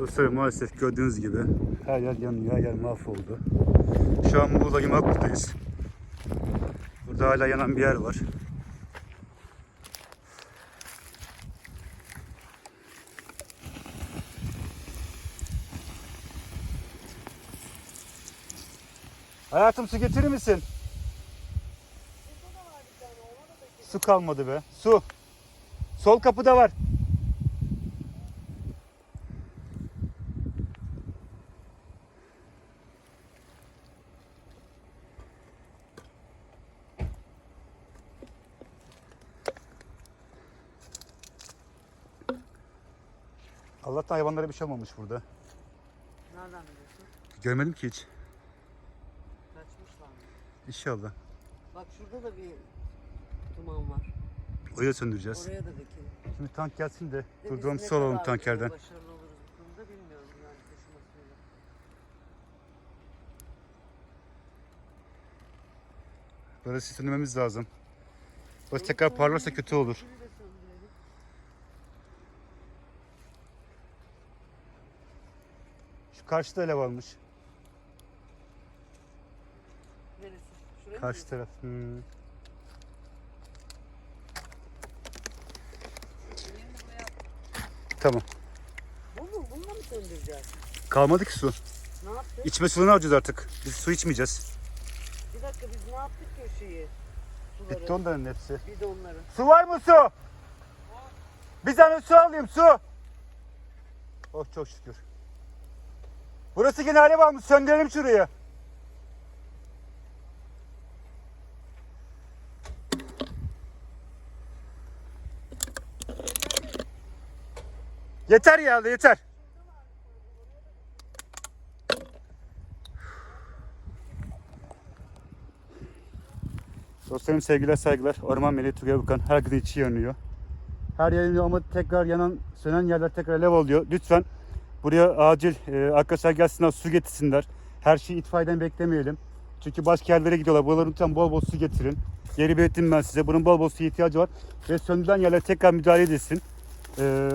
Dostlarım maalesef gördüğünüz gibi her yer yanıyor, her yer mahvoldu. Şu an Muğla Yumaklı'dayız. Burada hala yanan bir yer var. Hayatım su getirir misin? Su kalmadı be. Su. Sol kapıda var. Allah'tan hayvanlara bir şey olmamış burada. Nereden biliyorsun? Görmedim ki hiç. Kaçmışlar mı? İnşallah. Bak şurada da bir duman var. Oraya söndüreceğiz. Oraya da dökelim. Şimdi tank gelsin de De biz durdurmamızı ne alalım kadar tankerden. Başarılı oluruz bu konuda bilmiyorum yani taşımasıyla. Burası söndürmemiz lazım. Burası tekrar parlarsa kötü olur. Şunu da söndürelim. Şu karşıda ele varmış. Neresi? Şuraya Karşı taraf. Hmm. Tamam. Bu mu? Bununla mı söndüreceğiz? Kalmadı ki su. Ne yaptık? İçme suyunu alacağız artık. Biz su içmeyeceğiz. Bir dakika biz ne yaptık ki o şeyi? Suları, Bitti onların hepsi. bidonları. Su var mı su? Bir tane su alayım su. Oh çok şükür. Burası yine alev almış. Söndürelim şurayı. Yeter ya yeter. Dostlarım sevgiler saygılar. Orman Meleği Tugay Bukan her gün içi yanıyor. Her yer yanıyor ama tekrar yanan sönen yerler tekrar alev oluyor. Lütfen buraya acil e, arkadaşlar gelsinler su getirsinler. Her şeyi itfaiyeden beklemeyelim. Çünkü başka yerlere gidiyorlar. Buralara lütfen bol bol su getirin. Yeri belirttim ben size. Bunun bol bol suya ihtiyacı var. Ve söndürülen yerlere tekrar müdahale edilsin. E,